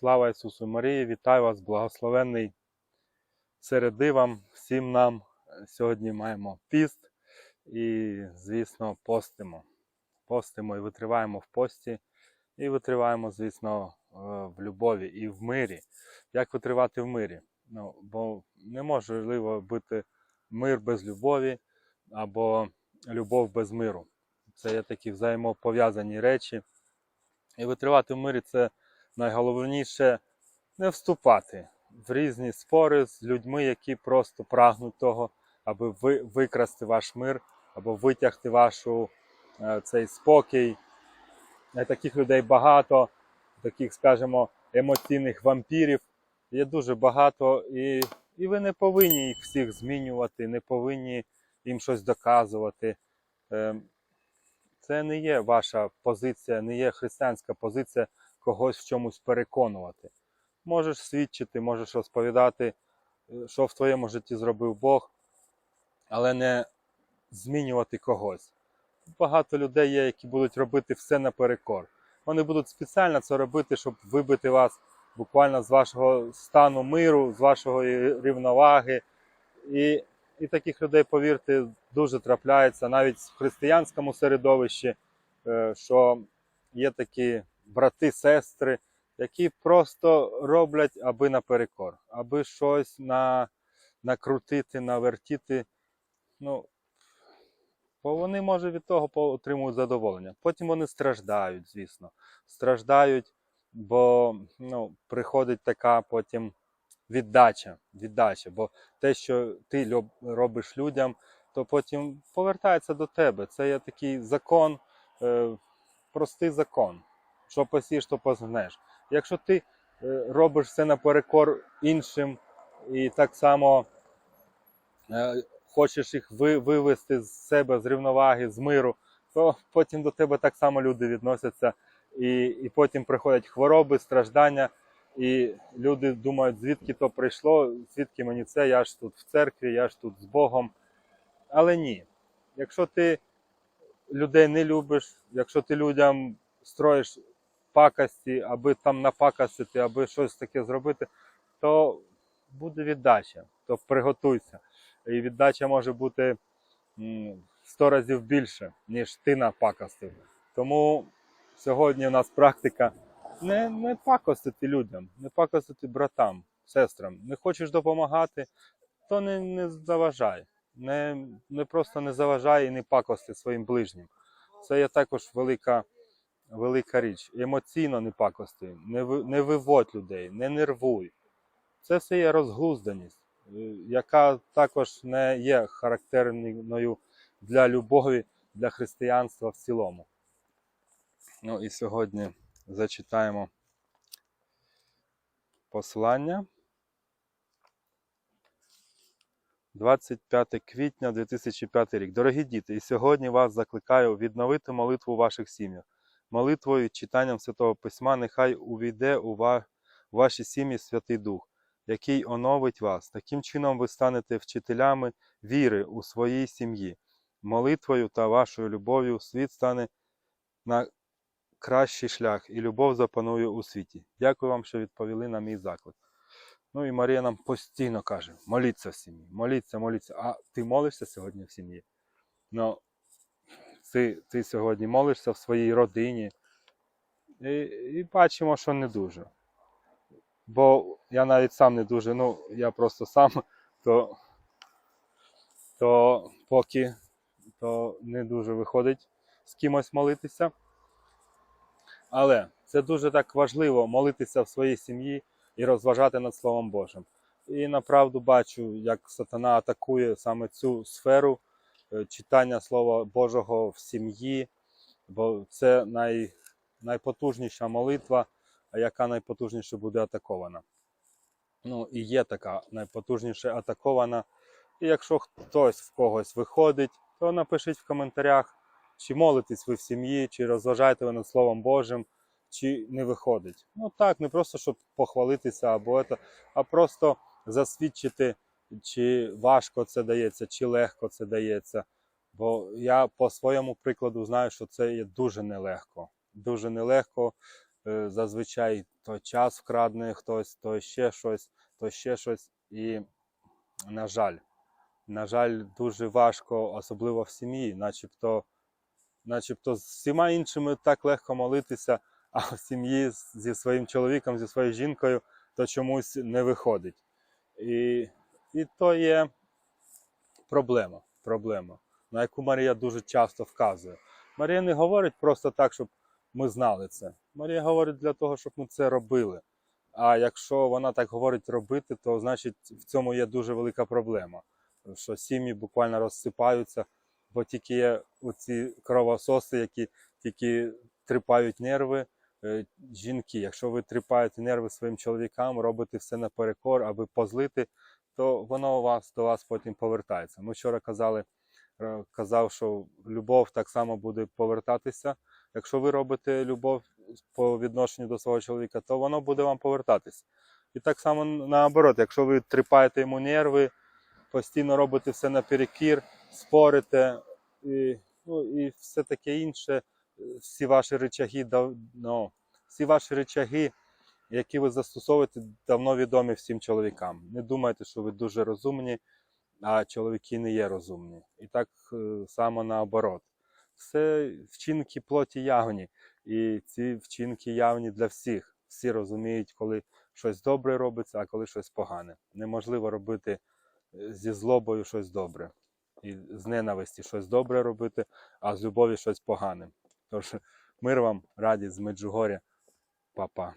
Слава Ісусу Марії! Вітаю вас, благословенний середи вам, всім нам. Сьогодні маємо піст і, звісно, постимо. Постимо і витриваємо в пості, і витриваємо, звісно, е, в любові і в мирі. Як витривати в мирі? Ну, бо неможливо бути мир без любові або любов без миру. Це є такі взаємопов'язані речі. І витривати в мирі це найголовніше не вступати в різні спори з людьми, які просто прагнуть того, аби ви, викрасти ваш мир або витягти вашу е, цей спокій. Е, Таких людей багато, таких, скажімо, емоційних вампірів. Є дуже багато, і, і ви не повинні їх всіх змінювати, не повинні їм щось доказувати. Ем, Це не є ваша позиція, не є християнська позиція когось в чомусь переконувати. Можеш свідчити, можеш розповідати, е, що в твоєму житті зробив Бог, але не змінювати когось. Багато людей є, які будуть робити все наперекор. Вони будуть спеціально це робити, щоб вибити вас буквально з вашого стану миру, з вашої рівноваги. І, і таких людей, повірте, дуже трапляється навіть в християнському середовищі, е, що є такі брати, сестри, які просто роблять аби наперекор, аби щось на, накрутити, навертіти. Ну, бо вони, може, від того отримують задоволення. Потім вони страждають, звісно. Страждають, бо ну, приходить така потім віддача. віддача. Бо те, що ти робиш людям, то потім повертається до тебе. Це є такий закон, е, простий закон. Що посієш, то позгнеш. Якщо ти е, робиш все наперекор іншим і так само е, хочеш їх ви, вивести з себе з рівноваги, з миру, то потім до тебе так само люди відносяться, і, і потім приходять хвороби, страждання, і люди думають, звідки то прийшло, звідки мені це, я ж тут в церкві, я ж тут з Богом. Але ні. Якщо ти людей не любиш, якщо ти людям строїш пакості, аби там напакостити, аби щось таке зробити, то буде віддача. То приготуйся. І віддача може бути м, 100 разів більше, ніж ти напакостив. Тому сьогодні у нас практика не, не пакостити людям, не пакостити братам, сестрам. Не хочеш допомагати, то не, не заважай. Не, не просто не заважай і не пакости своїм ближнім. Це є також велика, велика річ. Емоційно не пакости, не, не виводь людей, не нервуй. Це все є розглузданість, е, яка також не є характерною для любові, для християнства в цілому. Ну і сьогодні зачитаємо послання. 25 квітня 2005 рік. Дорогі діти, і сьогодні вас закликаю відновити молитву ваших сім'ях. Молитвою читанням Святого Письма нехай увійде у ваші сім'ї Святий Дух, який оновить вас. Таким чином ви станете вчителями віри у своїй сім'ї. Молитвою та вашою любов'ю світ стане на кращий шлях, і любов запанує у світі. Дякую вам, що відповіли на мій заклик. Ну і Марія нам постійно каже: моліться в сім'ї, моліться, моліться. А ти молишся сьогодні в сім'ї? Ну, ти, ти сьогодні молишся в своїй родині. І, і бачимо, що не дуже. Бо я навіть сам не дуже, ну, я просто сам, то, то поки то не дуже виходить з кимось молитися. Але це дуже так важливо молитися в своїй сім'ї і розважати над Словом Божим. І направду бачу, як сатана атакує саме цю сферу читання Слова Божого в сім'ї, бо це най, найпотужніша молитва, яка найпотужніше буде атакована. Ну і є така найпотужніше атакована. І якщо хтось в когось виходить, то напишіть в коментарях, чи молитесь ви в сім'ї, чи розважаєте ви над Словом Божим, чи не виходить. Ну так, не просто щоб похвалитися або це, а просто засвідчити, чи важко це дається, чи легко це дається. Бо я по своєму прикладу знаю, що це є дуже нелегко. Дуже нелегко е, зазвичай то час вкрадне хтось, то ще щось, то ще щось. І, на жаль, на жаль, дуже важко, особливо в сім'ї, начебто, начебто з всіма іншими так легко молитися, а в сім'ї зі своїм чоловіком, зі своєю жінкою, то чомусь не виходить. І, і то є проблема, проблема, на яку Марія дуже часто вказує. Марія не говорить просто так, щоб ми знали це. Марія говорить для того, щоб ми це робили. А якщо вона так говорить робити, то значить в цьому є дуже велика проблема. Що сім'ї буквально розсипаються, бо тільки є оці кровососи, які тільки тріпають нерви. Е, Жінки, якщо ви тріпаєте нерви своїм чоловікам, робите все наперекор, аби позлити, то воно у вас до вас потім повертається. Ми вчора казали, е, казав, що любов так само буде повертатися. Якщо ви робите любов по відношенню до свого чоловіка, то воно буде вам повертатися. І так само наоборот, якщо ви тріпаєте йому нерви, постійно робите все наперекір, спорите і, ну, і все таке інше, всі ваші речаги, ну, всі ваші речаги, які ви застосовуєте, давно відомі всім чоловікам. Не думайте, що ви дуже розумні, а чоловіки не є розумні. І так е, само наоборот. Все вчинки плоті явні. І ці вчинки явні для всіх. Всі розуміють, коли щось добре робиться, а коли щось погане. Неможливо робити е, зі злобою щось добре. І з ненависті щось добре робити, а з любові щось погане. Тож мир вам, радість з Меджугоря, Па-па.